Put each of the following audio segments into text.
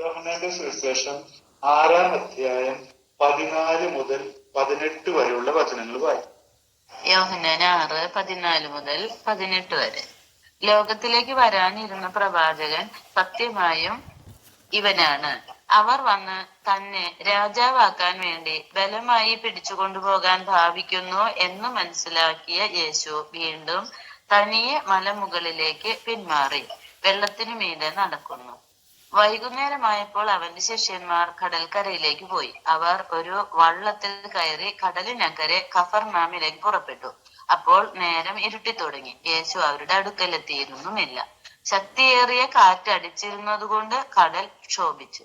യോഹന്നാന്റെ സുവിശേഷം ആറാം അധ്യായം പതിനാല് മുതൽ പതിനെട്ട് വരെയുള്ള വചനങ്ങൾ വായിക്കും. യോഹനാൻ ആറ് പതിനാല് മുതൽ പതിനെട്ട് വരെ. ലോകത്തിലേക്ക് വരാനിരുന്ന പ്രവാചകൻ സത്യമായും ഇവനാണ്. അവർ വന്ന് തന്നെ രാജാവാക്കാൻ വേണ്ടി ബലമായി പിടിച്ചുകൊണ്ടുപോകാൻ ഭാവിക്കുന്നു എന്ന് മനസ്സിലാക്കിയ യേശു വീണ്ടും തനിയെ മലമുകളിലേക്ക് പിന്മാറി. വെള്ളത്തിനു മീതെ നടക്കുന്നു. വൈകുന്നേരമായപ്പോൾ അവന്റെ ശിഷ്യന്മാർ കടൽക്കരയിലേക്ക് പോയി. അവർ ഒരു വള്ളത്തിൽ കയറി കടലിനക്കരെ കഫർനാമിലേക്ക് പുറപ്പെട്ടു. അപ്പോൾ നേരം ഇരുട്ടി തുടങ്ങി. യേശു അവരുടെ അടുക്കലെത്തിയിരുന്നുമില്ല. ശക്തിയേറിയ കാറ്റ് അടിച്ചിരുന്നതുകൊണ്ട് കടൽ ക്ഷോഭിച്ചു.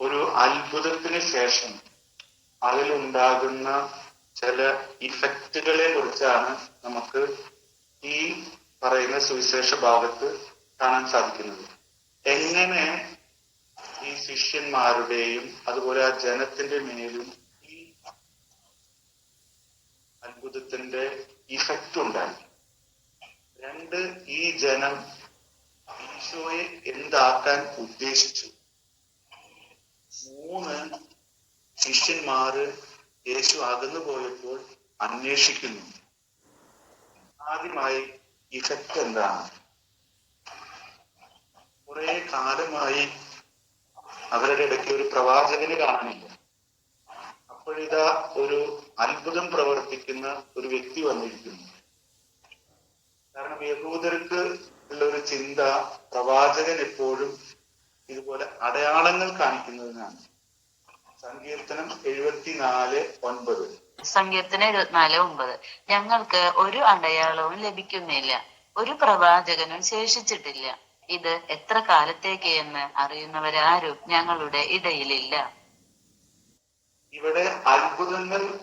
ഒരു അത്ഭുതത്തിന് ശേഷം അതിലുണ്ടാകുന്ന ചില ഇഫക്റ്റുകളെ കുറിച്ചാണ് നമുക്ക് ഈ പറയുന്ന സുവിശേഷ ഭാഗത്ത് കാണാൻ സാധിക്കുന്നത്. എങ്ങനെ ഈ ശിഷ്യന്മാരുടെയും അതുപോലെ ആ ജനത്തിന്റെ മേലും ഈ അത്ഭുതത്തിന്റെ ഇഫക്റ്റ് ഉണ്ടായി. രണ്ട് ഈ ജനം ഈശോയെ എന്താക്കാൻ ഉദ്ദേശിച്ചു? മൂന്ന് ശിഷ്യന്മാര് യേശു അകന്നു പോയപ്പോൾ അന്വേഷിക്കുന്നു. ആദ്യമായി ഇഫക്റ്റ് എന്താണ്? കുറെ കാലമായി അവരുടെ ഇടയ്ക്ക് ഒരു പ്രവാചകന് കാണാനില്ല അപ്പോഴിതാ ഒരു അത്ഭുതം പ്രവർത്തിക്കുന്ന ഒരു വ്യക്തി വന്നിരിക്കുന്നു. കാരണം യഹൂദർക്ക് ഉള്ള ഒരു ചിന്ത പ്രവാചകൻ എപ്പോഴും ഇതുപോലെ അടയാളങ്ങൾ കാണിക്കുന്നതിനാണ്. സങ്കീർത്തനം എഴുപത്തിനാല് ഒൻപത്. സങ്കീർത്തനം ഇരുപത്തിനാല് ഒമ്പത്. ഞങ്ങൾക്ക് ഒരു അടയാളവും ലഭിക്കുന്നില്ല. ഒരു പ്രവാചകനും ശേഷിച്ചിട്ടില്ല. ഇത് എത്ര കാലത്തേക്ക് എന്ന് അറിയുന്നവരാരും ഞങ്ങളുടെ ഇടയിലില്ല. ഇവിടെ അത്ഭുതങ്ങൾ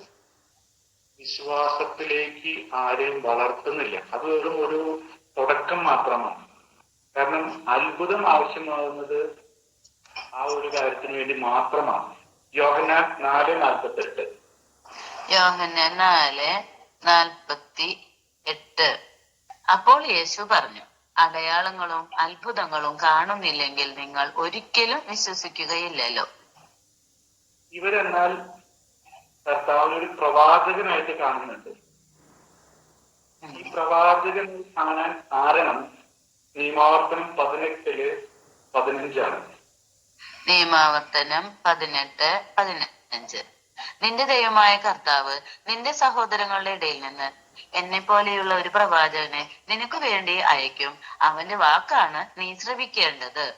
വിശ്വാസത്തിലേക്ക് ആരെയും വളർത്തുന്നില്ല. അത് വെറും ഒരു തുടക്കം മാത്രമാണ്. കാരണം അത്ഭുതം ആവശ്യമാകുന്നത് ആ ഒരു കാര്യത്തിന് വേണ്ടി മാത്രമാണ്. യോഹന നാല് നാൽപ്പത്തെട്ട്. യോഹന്നാൻ നാല് നാൽപ്പത്തി എട്ട്. അപ്പോൾ യേശു പറഞ്ഞു അടയാളങ്ങളും അത്ഭുതങ്ങളും കാണുന്നില്ലെങ്കിൽ നിങ്ങൾ ഒരിക്കലും വിശ്വസിക്കുകയില്ലല്ലോ. ഇവരെന്നാൽ കർത്താവിന് ഒരു പ്രവാചകനായിട്ട് കാണുന്നുണ്ട്. ഈ പ്രവാചകൻ കാണാൻ കാരണം നിയമാവർത്തനം പതിനെട്ടിൽ പതിനഞ്ചാണ്. നിയമാവർത്തനം പതിനെട്ട് പതിനഞ്ച്. നിന്റെ ദൈവമായ കർത്താവ് നിന്റെ സഹോദരങ്ങളുടെ ഇടയിൽ നിന്ന് എന്നെ പോലെയുള്ള ഒരു പ്രവാചകനെ നിനക്ക് വേണ്ടി അയക്കും. അവന്റെ വാക്കാണ് നീ ശ്രവിക്കേണ്ടത്.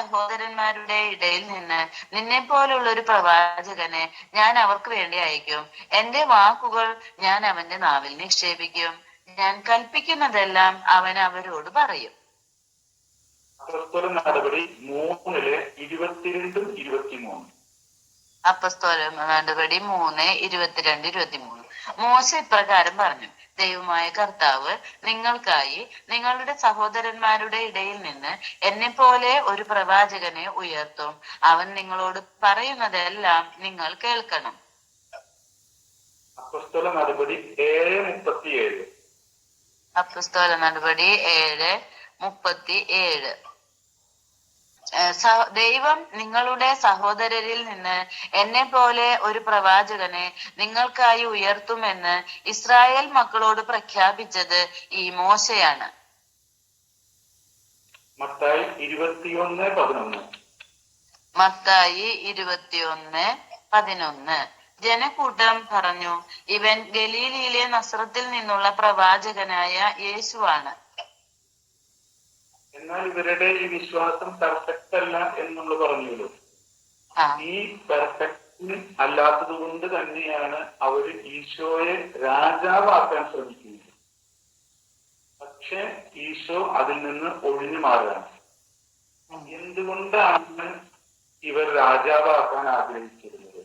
സഹോദരന്മാരുടെ ഇടയിൽ നിന്ന് നിന്നെ പോലുള്ള ഒരു പ്രവാചകനെ ഞാൻ അവർക്ക് വേണ്ടി അയക്കും. എന്റെ വാക്കുകൾ ഞാൻ അവന്റെ നാവിൽ നിക്ഷേപിക്കും. ഞാൻ കൽപ്പിക്കുന്നതെല്ലാം അവൻ അവരോട് പറയും. അപ്പസ്തോല നടപടി മൂന്നിൽ ഇരുപത്തിരണ്ടും ഇരുപത്തിമൂന്നും. അപ്പസ്തോല നടപടി മൂന്ന് ഇരുപത്തിരണ്ട് ഇരുപത്തിമൂന്ന്. മോശ ഇപ്രകാരം പറഞ്ഞു ദൈവമായ കർത്താവ് നിങ്ങൾക്കായി നിങ്ങളുടെ സഹോദരന്മാരുടെ ഇടയിൽ നിന്ന് എന്നെ പോലെ ഒരു പ്രവാചകനെ ഉയർത്തും. അവൻ നിങ്ങളോട് പറയുന്നതെല്ലാം നിങ്ങൾ കേൾക്കണം. അപ്പസ്തോല നടപടി ഏഴ് മുപ്പത്തിയേഴ്. അപ്പസ്തോല നടപടി ഏഴ് മുപ്പത്തി ഏഴ് ദൈവം നിങ്ങളുടെ സഹോദരരിൽ നിന്ന് എന്നെ പോലെ ഒരു പ്രവാചകനെ നിങ്ങൾക്കായി ഉയർത്തുമെന്ന് ഇസ്രായേൽ മക്കളോട് പ്രഖ്യാപിച്ചത് ഈ മോശയാണ്. മത്തായി ഇരുപത്തിയൊന്ന് പതിനൊന്ന്. മത്തായി ഇരുപത്തിയൊന്ന് പതിനൊന്ന്. ജനക്കൂട്ടം പറഞ്ഞു ഇവൻ ഗലീലിയിലെ നസ്രത്തിൽ നിന്നുള്ള പ്രവാചകനായ യേശുവാണ്. എന്നാൽ ഇവരുടെ ഈ വിശ്വാസം പെർഫെക്റ്റ് അല്ല എന്ന് നമ്മൾ പറഞ്ഞല്ലോ ഈ പെർഫെക്റ്റ് അല്ലാത്തത് കൊണ്ട് തന്നെയാണ് അവർ ഈശോയെ രാജാവാക്കാൻ ശ്രമിക്കുന്നത്. പക്ഷെ ഈശോ അതിൽ നിന്ന് ഒഴിഞ്ഞു മാറുകയാണ്. എന്തുകൊണ്ടാണ് ഇവർ രാജാവാക്കാൻ ആഗ്രഹിച്ചിരുന്നത്?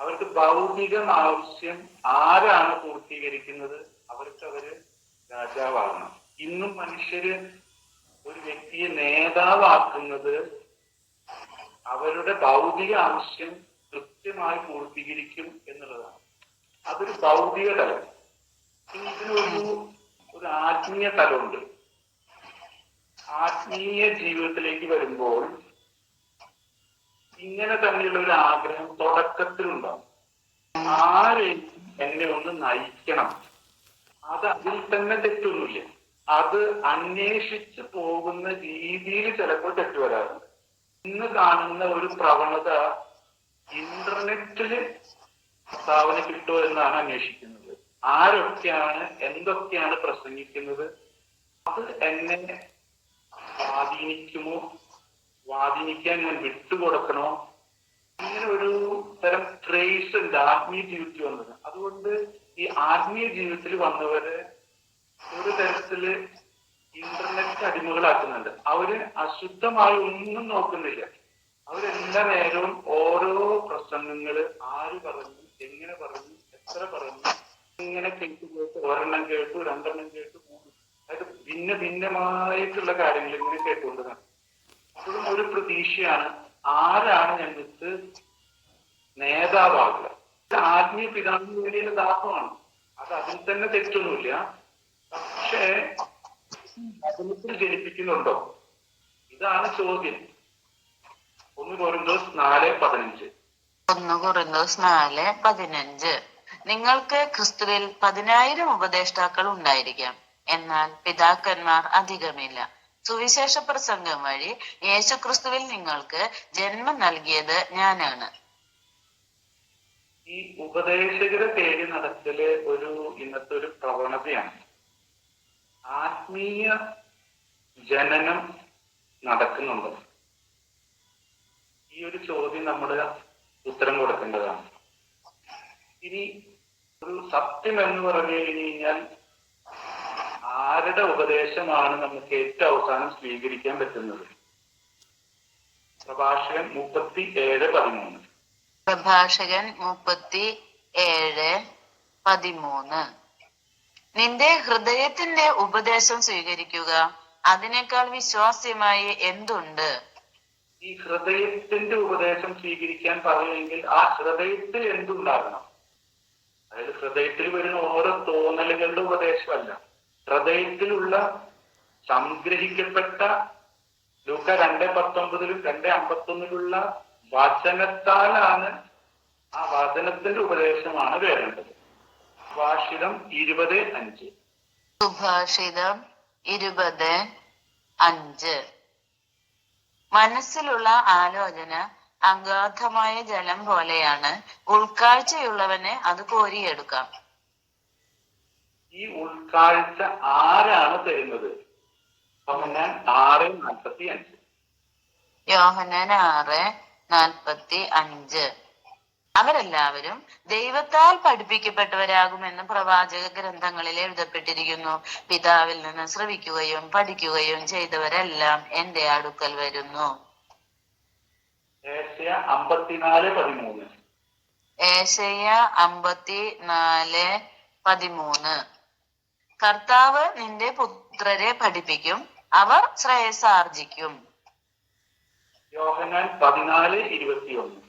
അവർക്ക് ഭൗതികം ആവശ്യം ആരാണ് പൂർത്തീകരിക്കുന്നത്? അവർക്ക് അവർ രാജാവാകണം. ഇന്നും മനുഷ്യര് ഒരു വ്യക്തിയെ നേതാവാക്കുന്നത് അവരുടെ ഭൗതിക ആവശ്യം കൃത്യമായി പൂർത്തീകരിക്കും എന്നുള്ളതാണ്. അതൊരു ഭൗതിക തലം ഇതിനൊരു ഒരു ആത്മീയ തലമുണ്ട് ആത്മീയ ജീവിതത്തിലേക്ക് വരുമ്പോൾ ഇങ്ങനെ തന്നെയുള്ള ഒരു ആഗ്രഹം തുടക്കത്തിലുണ്ടാവും. ആരെയും എന്നെ ഒന്ന് നയിക്കണം. അത് അതിൽ തന്നെ തെറ്റൊന്നുമില്ല. അത് അന്വേഷിച്ച് പോകുന്ന രീതിയിൽ ചിലപ്പോൾ തെറ്റുവരാറുണ്ട് ഇന്ന് കാണുന്ന ഒരു പ്രവണത ഇന്റർനെറ്റിൽ പ്രസ്താവന കിട്ടുമോ എന്നാണ് അന്വേഷിക്കുന്നത്. ആരൊക്കെയാണ് എന്തൊക്കെയാണ് പ്രസംഗിക്കുന്നത്? അത് എന്നെ സ്വാധീനിക്കുമോ? സ്വാധീനിക്കാൻ ഞാൻ വിട്ടുകൊടുക്കണോ? ഇങ്ങനെ ഒരു തരം ട്രേസ് ഉണ്ട് ആത്മീയ ജീവിതത്തിൽ വന്നത്. അതുകൊണ്ട് ഈ ആത്മീയ ജീവിതത്തിൽ വന്നവര് ഒരു തരത്തിൽ ഇന്റർനെറ്റ് അടിമകളാക്കുന്നുണ്ട്. അവർ അശുദ്ധമായി ഒന്നും നോക്കുന്നില്ല. അവരെല്ലാ നേരവും ഓരോ പ്രസംഗങ്ങൾ ആര് പറഞ്ഞു എങ്ങനെ പറഞ്ഞു എത്ര പറഞ്ഞു ഇങ്ങനെ കേട്ടു കേട്ട് ഒരെണ്ണം കേട്ടു രണ്ടെണ്ണം കേട്ടു അതായത് ഭിന്ന ഭിന്നമായിട്ടുള്ള കാര്യങ്ങൾ ഇങ്ങനെ കേട്ടുകൊണ്ടതാണ് അപ്പോഴും ഒരു പ്രതീക്ഷയാണ് ആരാണ് ഞങ്ങൾക്ക് നേതാവാകുക? ആത്മീയ പിതാവിന് വേണ്ടിയുള്ള ദാഹമാണ്. അത് അതിൽ തന്നെ തെറ്റൊന്നുമില്ല. പക്ഷേ അതിനത്തിൽ ജനിപ്പിക്കുന്നുണ്ടോ? ഇതാണ് ചോദ്യം. ഒന്ന് കോരിന്തോസ് നാല് പതിനഞ്ച്. ഒന്ന് കൊറിന്തോസ് നാല് പതിനഞ്ച്. നിങ്ങൾക്ക് ക്രിസ്തുവിൽ പതിനായിരം ഉപദേഷ്ടാക്കൾ ഉണ്ടായിരിക്കാം. എന്നാൽ പിതാക്കന്മാർ അധികമില്ല. സുവിശേഷ പ്രസംഗം വഴി യേശുക്രിസ്തുവിൽ നിങ്ങൾക്ക് ജന്മം നൽകിയത് ഞാനാണ്. ഈ ഉപദേശകരെ തേടി നടത്തൽ ഒരു ഇന്നത്തെ ഒരു പ്രവണതയാണ്. ആത്മീയ ജനനം നടക്കുന്നുണ്ട്. ഈ ഒരു ചോദ്യം നമ്മൾ ഉത്തരം കൊടുക്കേണ്ടതാണ്. ഇനി ഒരു സത്യം എന്ന് പറഞ്ഞു കഴിഞ്ഞു കഴിഞ്ഞാൽ ആരുടെ ഉപദേശമാണ് നമുക്ക് ഏറ്റവും അവസാനം സ്വീകരിക്കാൻ പറ്റുന്നത്? പ്രഭാഷകൻ മുപ്പത്തി ഏഴ് പതിമൂന്ന്. പ്രഭാഷകൻ മുപ്പത്തി ഏഴ് പതിമൂന്ന്. നിന്റെ ഹൃദയത്തിന്റെ ഉപദേശം സ്വീകരിക്കുക. അതിനേക്കാൾ വിശ്വാസ്യമായി എന്തുണ്ട്? ഈ ഹൃദയത്തിന്റെ ഉപദേശം സ്വീകരിക്കാൻ പറയുമെങ്കിൽ ആ ഹൃദയത്തിൽ എന്തുണ്ടാകണം? അതായത് ഹൃദയത്തിൽ വരുന്ന ഓരോ തോന്നലുകളുടെ ഉപദേശമല്ല. ഹൃദയത്തിലുള്ള സംഗ്രഹിക്കപ്പെട്ട ലൂക്ക രണ്ട് പത്തൊമ്പതിലും രണ്ട് അമ്പത്തൊന്നിലുള്ള വചനത്താലാണ് ആ വചനത്തിന്റെ ഉപദേശമാണ് വരേണ്ടത് ഭാഷിതം ഇരുപത് അഞ്ച്. സുഭാഷിതം ഇരുപത് അഞ്ച്. മനസ്സിലുള്ള ആലോചന അഗാധമായ ജലം പോലെയാണ്. ഉൾക്കാഴ്ചയുള്ളവന് അത് കോരിയെടുക്കാം. ഈ ഉൾക്കാഴ്ച ആരാണ് തരുന്നത്? ഞാൻ ആറ് നാൽപ്പത്തി അഞ്ച്. ആറ് നാൽപ്പത്തി അഞ്ച്. അവരെല്ലാവരും ദൈവത്താൽ പഠിപ്പിക്കപ്പെട്ടവരാകുമെന്ന് പ്രവാചക ഗ്രന്ഥങ്ങളിൽ എഴുതപ്പെട്ടിരിക്കുന്നു. പിതാവിൽ നിന്ന് ശ്രവിക്കുകയും പഠിക്കുകയും ചെയ്തവരെല്ലാം എന്റെ അടുക്കൽ വരുന്നു. ഏഷ്യ അമ്പത്തിനാല് പതിമൂന്ന്. ഏശയ്യ അമ്പത്തി നാല് പതിമൂന്ന്. കർത്താവ് നിന്റെ പുത്രരെ പഠിപ്പിക്കും അവർ ശ്രേയസാർജിക്കും യോഹനാൻ പതിനാല് ഇരുപത്തിയൊന്ന്.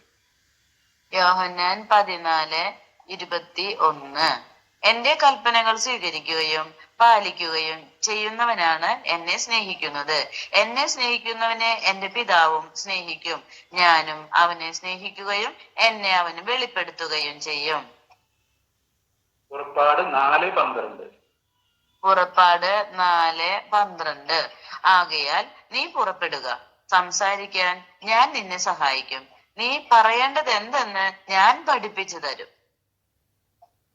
യോഹന്നാൻ പതിനാല് ഇരുപത്തി ഒന്ന്. എന്റെ കൽപ്പനകൾ സ്വീകരിക്കുകയും പാലിക്കുകയും ചെയ്യുന്നവനാണ് എന്നെ സ്നേഹിക്കുന്നത്. എന്നെ സ്നേഹിക്കുന്നവനെ എന്റെ പിതാവും സ്നേഹിക്കും. ഞാനും അവനെ സ്നേഹിക്കുകയും എന്നെ അവന് വെളിപ്പെടുത്തുകയും ചെയ്യും. പുറപ്പാട് നാല് പന്ത്രണ്ട്. പുറപ്പാട് നാല് പന്ത്രണ്ട്. ആകയാൽ നീ പുറപ്പെടുക. സംസാരിക്കാൻ ഞാൻ നിന്നെ സഹായിക്കും. നീ പറയേണ്ടത് എന്തെന്ന് ഞാൻ പഠിപ്പിച്ചു തരും.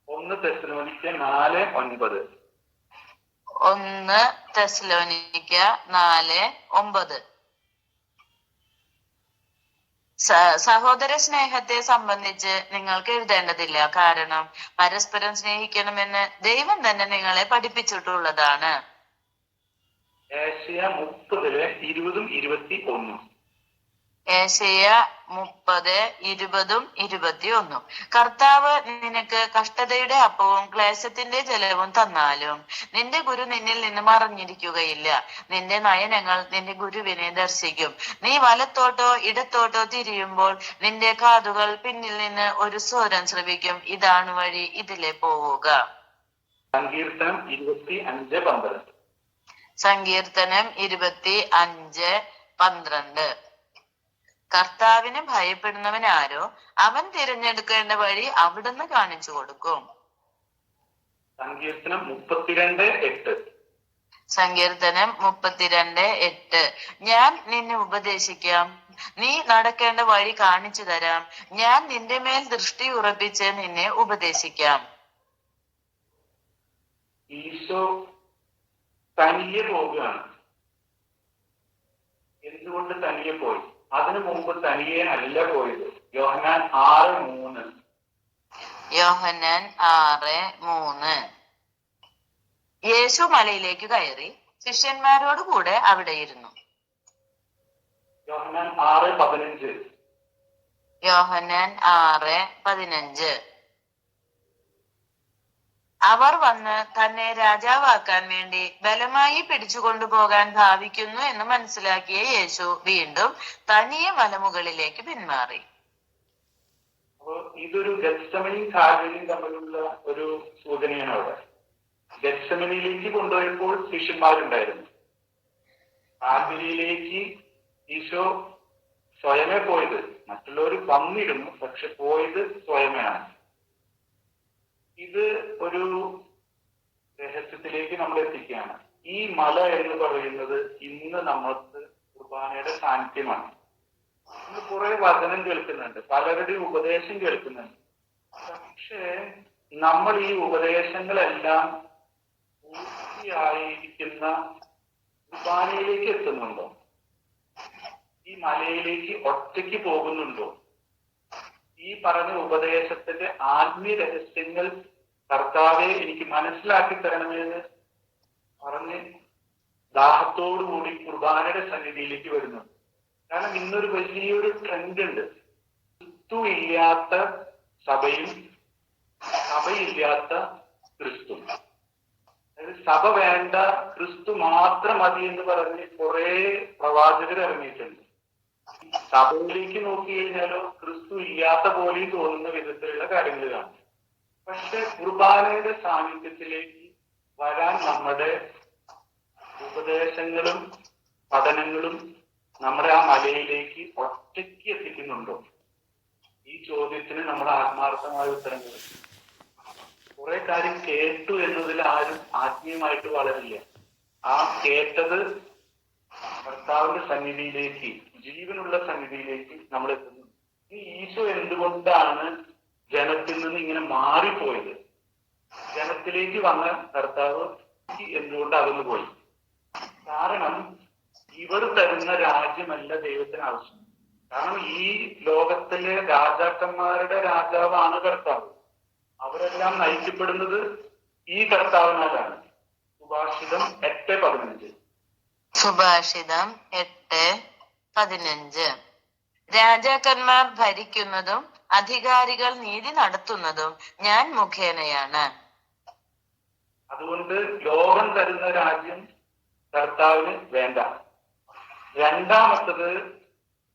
ഒന്ന് തെസ്സലോനിക്ക നാല് ഒൻപത്. ഒന്ന് തെസ്ലോനിക്ക നാല് ഒമ്പത് സഹോദര സ്നേഹത്തെ സംബന്ധിച്ച് നിങ്ങൾക്ക് എഴുതേണ്ടതില്ല. കാരണം പരസ്പരം സ്നേഹിക്കണമെന്ന് ദൈവം തന്നെ നിങ്ങളെ പഠിപ്പിച്ചിട്ടുള്ളതാണ്. ഏഷ്യ മുപ്പതിൽ ഇരുപതും ഇരുപത്തി ഒന്നും. ഏശയ മുപ്പത് ഇരുപതും ഇരുപത്തിയൊന്നും. കർത്താവ് നിനക്ക് കഷ്ടതയുടെ അപ്പവും ക്ലേശത്തിന്റെ ജലവും തന്നാലും നിന്റെ ഗുരു നിന്നിൽ നിന്ന് മറഞ്ഞിരിക്കുകയില്ല നിന്റെ നയനങ്ങൾ നിന്റെ ഗുരുവിനെ ദർശിക്കും. നീ വലത്തോട്ടോ ഇടത്തോട്ടോ തിരിയുമ്പോൾ നിന്റെ കാതുകൾ പിന്നിൽ നിന്ന് ഒരു സ്വരം ശ്രവിക്കും. ഇതാണ് വഴി ഇതിലെ പോവുക. സങ്കീർത്തനം ഇരുപത്തി അഞ്ച് പന്ത്രണ്ട്. സങ്കീർത്തനം ഇരുപത്തി അഞ്ച് പന്ത്രണ്ട്. കർത്താവിനെ ഭയപ്പെടുന്നവൻ ആരോ അവൻ തിരഞ്ഞെടുക്കേണ്ട വഴി അവിടുന്ന് കാണിച്ചു കൊടുക്കും. സങ്കീർത്തനം മുപ്പത്തിരണ്ട് എട്ട്. സങ്കീർത്തനം മുപ്പത്തിരണ്ട് എട്ട്. ഞാൻ നിന്നെ ഉപദേശിക്കാം. നീ നടക്കേണ്ട വഴി കാണിച്ചു തരാം. ഞാൻ നിന്റെ മേൽ ദൃഷ്ടി ഉറപ്പിച്ച് നിന്നെ ഉപദേശിക്കാം. ഈശോ തനിയെ പോവുകയാണ് എന്തുകൊണ്ട് തനിയെ പോയി? അതിനു മുമ്പ് തനിയെ അല്ല പോയത്. യോഹനാൻ ആറ് മൂന്ന്. യോഹനാൻ ആറ് മൂന്ന്. യേശു മലയിലേക്ക് കയറി ശിഷ്യന്മാരോട് കൂടെ അവിടെ ഇരുന്നു. യോഹനാൻ ആറ് പതിനഞ്ച്. യോഹനാൻ ആറ് പതിനഞ്ച്. അവർ വന്ന് തന്നെ രാജാവാക്കാൻ വേണ്ടി ബലമായി പിടിച്ചുകൊണ്ടുപോകാൻ ഭാവിക്കുന്നു എന്ന് മനസ്സിലാക്കിയ യേശു വീണ്ടും തനിയെ മലമുകളിലേക്ക് പിന്മാറി. ഇതൊരു ഗസ്റ്റമണിയും കാൽവരിയും തമ്മിലുള്ള ഒരു സൂചനയാണ് അവിടെ. ഗസ്റ്റമണിയിലേക്ക് കൊണ്ടുപോയപ്പോൾ ശിഷ്യന്മാരുണ്ടായിരുന്നു. കാൽവരിയിലേക്ക് ഈശോ സ്വയമേ പോയത്. മറ്റുള്ളവർ വന്നിരുന്നു പക്ഷെ പോയത് സ്വയമേയാണ്. ഇത് ഒരു രഹസ്യത്തിലേക്ക് നമ്മൾ എത്തിക്കുകയാണ്. ഈ മല എന്ന് പറയുന്നത് ഇന്ന് നമ്മൾക്ക് കുർബാനയുടെ സാന്നിധ്യമാണ്. ഇന്ന് കുറെ വചനം കേൾക്കുന്നുണ്ട് പലരുടെയും ഉപദേശം കേൾക്കുന്നുണ്ട്. പക്ഷേ നമ്മൾ ഈ ഉപദേശങ്ങളെല്ലാം പൂർത്തിയായിരിക്കുന്ന കുർബാനയിലേക്ക് എത്തുന്നുണ്ടോ? ഈ മലയിലേക്ക് ഒറ്റയ്ക്ക് പോകുന്നുണ്ടോ? ഈ പറഞ്ഞ ഉപദേശത്തിന്റെ ആത്മീയ രഹസ്യങ്ങൾ കർത്താവെ എനിക്ക് മനസ്സിലാക്കി തരണമെന്ന് പറഞ്ഞ് ദാഹത്തോടുകൂടി കുർബാനയുടെ സന്നിധിയിലേക്ക് വരുന്നു. കാരണം ഇന്നൊരു വലിയൊരു ട്രെൻഡ് ഉണ്ട്. ക്രിസ്തു ഇല്ലാത്ത സഭയും സഭയില്ലാത്ത ക്രിസ്തു. അതായത് സഭ വേണ്ട ക്രിസ്തു മാത്രം മതി എന്ന് പറഞ്ഞ് കുറെ പ്രവാചകർ ഇറങ്ങിയിട്ടുണ്ട്. സഭയിലേക്ക് നോക്കി കഴിഞ്ഞാലോ ക്രിസ്തു ഇല്ലാത്ത പോലെയും തോന്നുന്ന വിധത്തിലുള്ള കാര്യങ്ങൾ കാണും പക്ഷെ കുർബാനയുടെ സാന്നിധ്യത്തിലേക്ക് വരാൻ നമ്മുടെ ഉപദേശങ്ങളും പഠനങ്ങളും നമ്മുടെ ആ മലയിലേക്ക് ഒറ്റയ്ക്ക് എത്തിക്കുന്നുണ്ടോ? ഈ ചോദ്യത്തിന് നമ്മൾ ആത്മാർത്ഥമായ ഉത്തരം കൊടുക്കും. കുറെ കാര്യം കേട്ടു എന്നതിൽ ആരും ആത്മീയമായിട്ട് വളരില്ല. ആ കേട്ടത് കർത്താവിന്റെ സന്നിധിയിലേക്ക് ജീവനുള്ള സന്നിധിയിലേക്ക് നമ്മൾ എത്തുന്നു ഈ ഈശോ എന്തുകൊണ്ടാണ് ജനത്തിൽ നിന്ന് ഇങ്ങനെ മാറിപ്പോയത്? ജനത്തിലേക്ക് വന്ന കർത്താവ് എന്തുകൊണ്ട് അകന്നു പോയി? കാരണം ഇവർ തരുന്ന രാജ്യമല്ല ദൈവത്തിന് ആവശ്യം. കാരണം ഈ ലോകത്തിലെ രാജാക്കന്മാരുടെ രാജാവാണ് കർത്താവ്. അവരെല്ലാം നയിക്കപ്പെടുന്നത് ഈ കർത്താവിനാലാണ്. സുഭാഷിതം എട്ട് പതിനഞ്ച്. സുഭാഷിതം എട്ട് പതിനഞ്ച്. രാജാക്കന്മാർ ഭരിക്കുന്നതും അധികാരികൾ നീതി നടത്തുന്നതും ഞാൻ മുഖേനയാണ്. അതുകൊണ്ട് ലോകം തരുന്ന രാജ്യം കർത്താവിന് വേണ്ട. രണ്ടാമത്തത്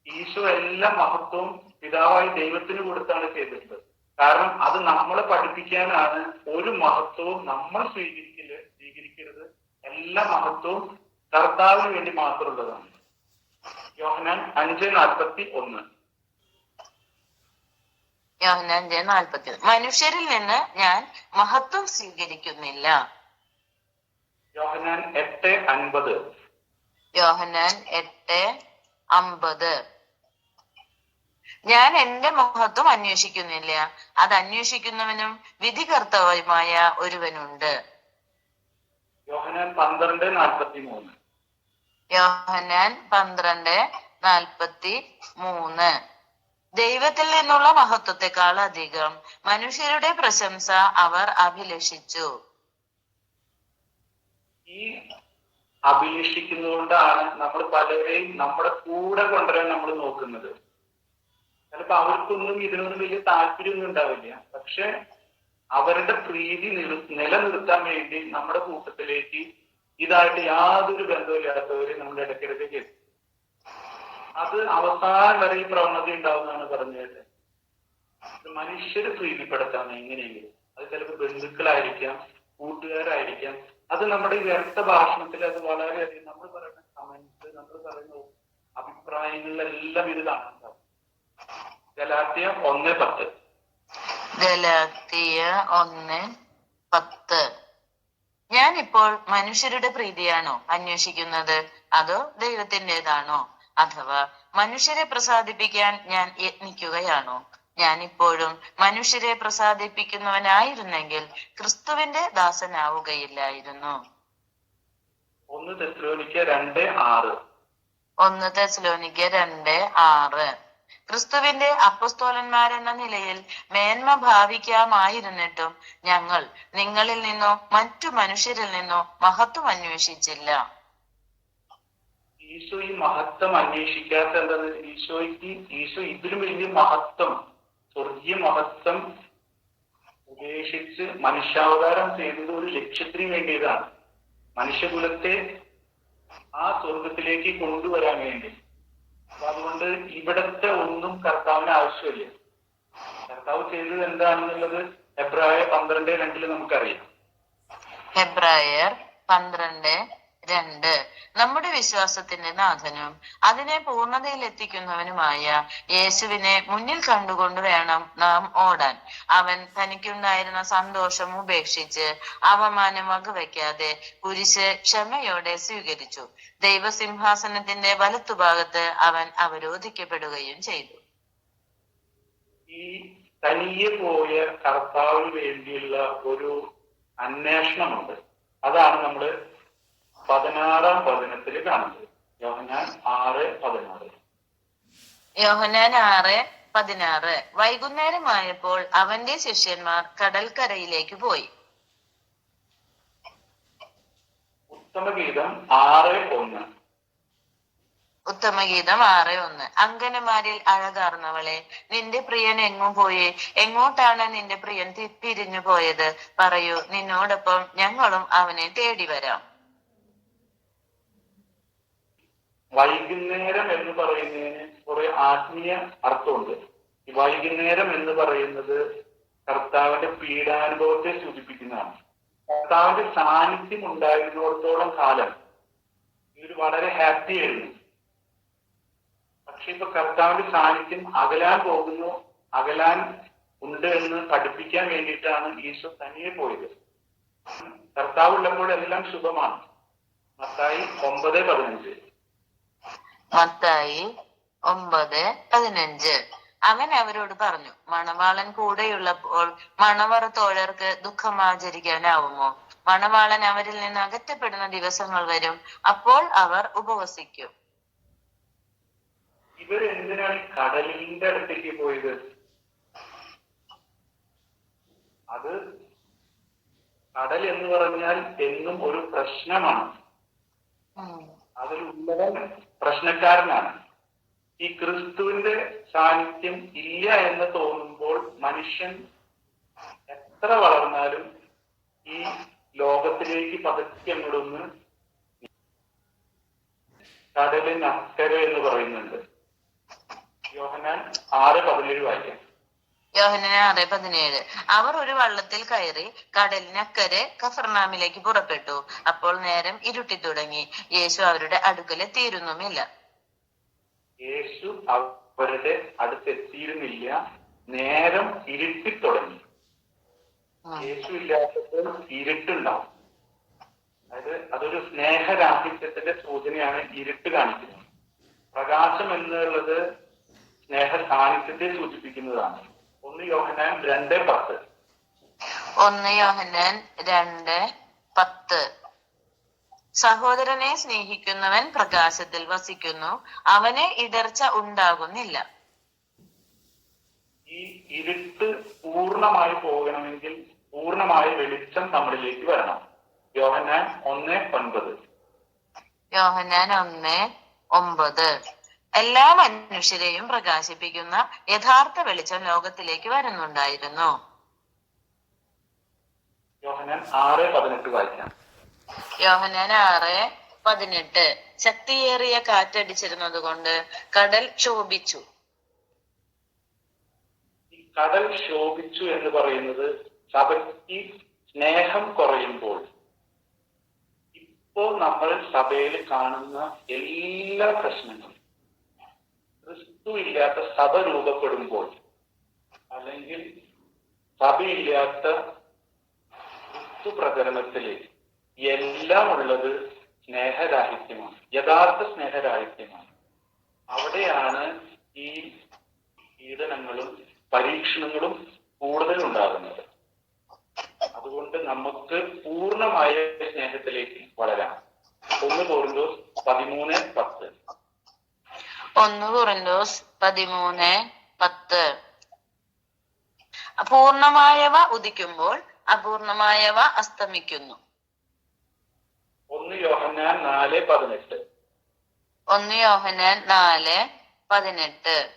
ഈശോ എല്ലാ മഹത്വവും പിതാവായി ദൈവത്തിന് കൊടുത്താണ് ചെയ്തിട്ടുള്ളത്. കാരണം അത് നമ്മളെ പഠിപ്പിക്കാനാണ് ഒരു മഹത്വവും നമ്മൾ സ്വീകരിക്കില്ല സ്വീകരിക്കരുത്. എല്ലാ മഹത്വവും കർത്താവിന് വേണ്ടി മാത്രമുള്ളതാണ്. യോഹനാൻ അഞ്ച് നാൽപ്പത്തി ഒന്ന്. നാൽപ്പത്തി മനുഷ്യരിൽ നിന്ന് ഞാൻ മഹത്വം സ്വീകരിക്കുന്നില്ല. യോഹനാൻ എട്ട് അൻപത്. യോഹന്നാൻ എട്ട് അമ്പത്. ഞാൻ എന്റെ മഹത്വം അന്വേഷിക്കുന്നില്ല. അത് അന്വേഷിക്കുന്നവനും വിധികർത്തവുമായ ഒരുവനുണ്ട്. യോഹനാൻ പന്ത്രണ്ട് നാൽപ്പത്തി മൂന്ന്. യോഹന്നാൻ പന്ത്രണ്ട് നാൽപ്പത്തി മൂന്ന്. ദൈവത്തിൽ നിന്നുള്ള മഹത്വത്തെക്കാൾ അധികം മനുഷ്യരുടെ പ്രശംസ അവർ അഭിലഷിച്ചു. ഈ അഭിലഷിക്കുന്നതുകൊണ്ടാണ് നമ്മൾ പലരെയും നമ്മുടെ കൂടെ കൊണ്ടുവരാൻ നമ്മൾ നോക്കുന്നത്. ചിലപ്പോ അവർക്കൊന്നും ഇതിനൊന്നും വലിയ താല്പര്യമൊന്നും ഉണ്ടാവില്ല. പക്ഷെ അവരുടെ പ്രീതി നിലനിർത്താൻ വേണ്ടി നമ്മുടെ കൂട്ടത്തിലേക്ക് ഇതായിട്ട് യാതൊരു ബന്ധമില്ലാത്തവര് നമ്മുടെ ഇടയ്ക്കിടയ്ക്ക് കേസ് അത് അവസാനം വരെ ഈ പ്രവണത ഉണ്ടാവുന്നതാണ് പറഞ്ഞത്. മനുഷ്യര് പ്രീതിപ്പെടുത്താൻ എങ്ങനെയെങ്കിലും. അത് ചിലപ്പോൾ ബന്ധുക്കളായിരിക്കാം കൂട്ടുകാരായിരിക്കാം. അത് നമ്മുടെ ഈ വ്യർത്ഥ ഭാഷണത്തിൽ അത് വളരെയധികം നമ്മൾ പറയുന്ന കമന്റ്സ് നമ്മൾ പറയുന്ന അഭിപ്രായങ്ങളിലെല്ലാം ഇത് കാണാൻ ഗലാത്തിയ ഒന്ന് പത്ത്. ഗലാത്തിയ ഒന്ന് പത്ത്. ഞാൻ ഇപ്പോൾ മനുഷ്യരുടെ പ്രീതിയാണോ അന്വേഷിക്കുന്നത്? അതോ ദൈവത്തിന്റെതാണോ? അഥവാ മനുഷ്യരെ പ്രസാദിപ്പിക്കാൻ ഞാൻ യത്നിക്കുകയാണോ? ഞാൻ ഇപ്പോഴും മനുഷ്യരെ പ്രസാദിപ്പിക്കുന്നവനായിരുന്നെങ്കിൽ ക്രിസ്തുവിന്റെ ദാസനാവുകയില്ലായിരുന്നു. ഒന്ന് തെസ്ലോനിക്ക രണ്ട് ആറ്. ഒന്ന് തെസ്ലോനിക്ക രണ്ട് ആറ്. ക്രിസ്തുവിന്റെ അപ്പസ്തോലന്മാരെന്ന നിലയിൽ മേന്മ ഭാവിക്കാമായിരുന്നിട്ടും ഞങ്ങൾ നിങ്ങളിൽ നിന്നോ മറ്റു മനുഷ്യരിൽ നിന്നോ മഹത്വം അന്വേഷിച്ചില്ല. ഈശോ ഈ മഹത്വം അന്വേഷിക്കാത്ത എന്താണ് ഈശോയ്ക്ക് ഈശോ ഇതിലും വലിയ മഹത്വം സ്വർഗീയ മഹത്വം ഉപേക്ഷിച്ച് മനുഷ്യാവതാരം ചെയ്തത് ഒരു ലക്ഷ്യത്തിന് വേണ്ടിയതാണ്. മനുഷ്യകുലത്തെ ആ സ്വർഗത്തിലേക്ക് കൊണ്ടുവരാൻ വേണ്ടി. അപ്പൊ അതുകൊണ്ട് ഇവിടത്തെ ഒന്നും കർത്താവിന് ആവശ്യമില്ല. കർത്താവ് ചെയ്തത് എന്താണെന്നുള്ളത് എബ്രായ പന്ത്രണ്ട് രണ്ടിൽ നമുക്കറിയാം. ഹെബ്രായർ പന്ത്രണ്ട് രണ്ട്. നമ്മുടെ വിശ്വാസത്തിന്റെ നാഥനും അതിനെ പൂർണതയിൽ എത്തിക്കുന്നവനുമായ യേശുവിനെ മുന്നിൽ കണ്ടുകൊണ്ട് വേണം നാം ഓടാൻ. അവൻ തനിക്കുണ്ടായിരുന്ന സന്തോഷം ഉപേക്ഷിച്ച് അവമാനം വകവയ്ക്കാതെ കുരിശ് ക്ഷമയോടെ സ്വീകരിച്ചു. ദൈവസിംഹാസനത്തിന്റെ വലത്തുഭാഗത്ത് അവൻ അവരോധിക്കപ്പെടുകയും ചെയ്തു. ഈ തനിയെ പോയ കർത്താവിന് വേണ്ടിയുള്ള ഒരു അന്വേഷണമുണ്ട്. അതാണ് നമ്മൾ പതിനാറാം പതിനത്തിൽ കാണുന്നത് യോഹനാൻ ആറ് പതിനാറ്. യോഹനാൻ ആറ് പതിനാറ്. വൈകുന്നേരമായപ്പോൾ അവന്റെ ശിഷ്യന്മാർ കടൽക്കരയിലേക്ക് പോയി. ഉത്തമഗീതം ആറ് ഒന്ന്. ഉത്തമഗീതം ആറ് ഒന്ന്. അങ്കനമാരിൽ അഴകാർന്നവളെ നിന്റെ പ്രിയൻ എങ്ങും പോയി? എങ്ങോട്ടാണ് നിന്റെ പ്രിയൻ തിരിഞ്ഞു പോയത് പറയൂ നിന്നോടൊപ്പം ഞങ്ങളും അവനെ തേടി വരാം വൈകുന്നേരം എന്ന് പറയുന്നതിന് കുറെ ആത്മീയ അർത്ഥമുണ്ട്. ഈ വൈകുന്നേരം എന്ന് പറയുന്നത് കർത്താവിന്റെ പീഡാനുഭവത്തെ സൂചിപ്പിക്കുന്നതാണ്. കർത്താവിന്റെ സാന്നിധ്യം ഉണ്ടായിരുന്നിടത്തോളം കാലം ഇവർ വളരെ ഹാപ്പി ആയിരുന്നു. പക്ഷെ ഇപ്പൊ കർത്താവിന്റെ സാന്നിധ്യം അകലാൻ പോകുന്നു അകലാൻ ഉണ്ട് എന്ന് പഠിപ്പിക്കാൻ വേണ്ടിയിട്ടാണ് ഈശോ തനിയെ പോയത്. കർത്താവ് ഉള്ളപ്പോഴെല്ലാം ശുഭമാണ്. മത്തായി ഒമ്പത് പതിനഞ്ച്. മത്തായി ഒമ്പത് പതിനഞ്ച്. അവൻ അവരോട് പറഞ്ഞു മണവാളൻ കൂടെയുള്ളപ്പോൾ മണവർ തോഴർക്ക് ദുഃഖം ആചരിക്കാനാവുമോ മണവാളൻ അവരിൽ നിന്ന് അകറ്റപ്പെടുന്ന ദിവസങ്ങൾ വരും അപ്പോൾ അവർ ഉപവസിക്കും. ഇവർ എന്തിനാണ് കടലിന്റെ അടുത്തേക്ക് പോയത്? അത് കടൽ എന്ന് പറഞ്ഞാൽ എന്നും ഒരു പ്രശ്നമാണ്. അതിലുള്ളവൻ പ്രശ്നക്കാരനാണ്. ഈ ക്രിസ്തുവിന്റെ സാന്നിധ്യം ഇല്ല എന്ന് തോന്നുമ്പോൾ മനുഷ്യൻ എത്ര വളർന്നാലും ഈ ലോകത്തിലേക്ക് പതുക്കെ അങ്ങോട്ടൊന്ന് അക്കര എന്ന് പറയുന്നുണ്ട്. യോഹനാൻ ആറ് പതിനേഴ് വായിക്കാം. യോഹന്നാൻ ആറ് പതിനേഴ്. അവർ ഒരു വള്ളത്തിൽ കയറി കടലിനക്കരെ കഫർനാമിലേക്ക് പുറപ്പെട്ടു. അപ്പോൾ നേരം ഇരുട്ടി തുടങ്ങി. യേശു അവരുടെ അടുക്കലെത്തിയിരുന്നുമില്ല യേശു അവരുടെ അടുത്തെത്തിയിരുന്നില്ല നേരം ഇരുട്ടി തുടങ്ങി. യേശു ഇല്ലാത്തപ്പോൾ ഇരുട്ടുണ്ടാവും. അതായത് അതൊരു സ്നേഹരാഹിത്യത്തിന്റെ സൂചനയാണ് ഇരുട്ട് കാണിക്കുന്നത്. പ്രകാശം എന്നുള്ളത് സ്നേഹ സാന്നിധ്യത്തെ സൂചിപ്പിക്കുന്നതാണ്. ഒന്ന് യോഹനാൻ രണ്ട് പത്ത്. ഒന്ന് യോഹനാൻ രണ്ട് പത്ത്. സഹോദരനെ സ്നേഹിക്കുന്നവൻ പ്രകാശത്തിൽ വസിക്കുന്നു. അവന് ഇടർച്ച ഉണ്ടാകുന്നില്ല. ഈ ഇരുട്ട് പൂർണമായി പോകണമെങ്കിൽ പൂർണമായ വെളിച്ചം നമ്മളിലേക്ക് വരണം. യോഹനാൻ ഒന്ന് ഒൻപത്. യോഹനാൻ ഒന്ന് ഒമ്പത് എല്ലാ മനുഷ്യരെയും പ്രകാശിപ്പിക്കുന്ന യഥാർത്ഥ വെളിച്ചം ലോകത്തിലേക്ക് വരുന്നുണ്ടായിരുന്നു. യോഹനാൻ ആറ് പതിനെട്ട് ശക്തിയേറിയ കാറ്റടിച്ചിരുന്നത് കൊണ്ട് കടൽ ക്ഷോഭിച്ചു കടൽ ശോഭിച്ചു എന്ന് പറയുന്നത് സഭയ്ക്ക് സ്നേഹം കുറയുമ്പോൾ ഇപ്പോൾ നമ്മൾ സഭയിൽ കാണുന്ന എല്ലാ പ്രശ്നങ്ങളും ക്രിസ്തു ഇല്ലാത്ത സഭ രൂപപ്പെടുമ്പോൾ അല്ലെങ്കിൽ സഭയില്ലാത്ത ക്രിസ്തു പ്രചരണത്തിൽ എല്ലാം ഉള്ളത് സ്നേഹരാഹിത്യമാണ് യഥാർത്ഥ സ്നേഹരാഹിത്യമാണ്. അവിടെയാണ് ഈ പീഡനങ്ങളും പരീക്ഷണങ്ങളും കൂടുതൽ ഉണ്ടാകുന്നത്. അതുകൊണ്ട് നമുക്ക് പൂർണമായ സ്നേഹത്തിലേക്ക് വളരാം. ഒന്ന് പോരുമ്പോൾ പതിമൂന്ന് പത്ത്. ഒന്ന് കുറിന്തോസ് പതിമൂന്ന് പത്ത്. അപൂർണമായവ ഉദിക്കുമ്പോൾ അപൂർണമായവ അസ്തമിക്കുന്നു. ഒന്ന് യോഹന്നാൻ നാല് പതിനെട്ട്. ഒന്ന് യോഹന്നാൻ നാല് പതിനെട്ട്.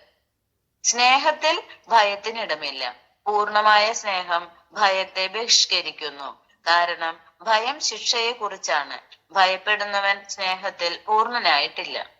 സ്നേഹത്തിൽ ഭയത്തിനിടമില്ല. പൂർണമായ സ്നേഹം ഭയത്തെ ബഹിഷ്കരിക്കുന്നു. കാരണം ഭയം ശിക്ഷയെ കുറിച്ചാണ് ഭയപ്പെടുന്നവൻ സ്നേഹത്തിൽ പൂർണനായിട്ടില്ല.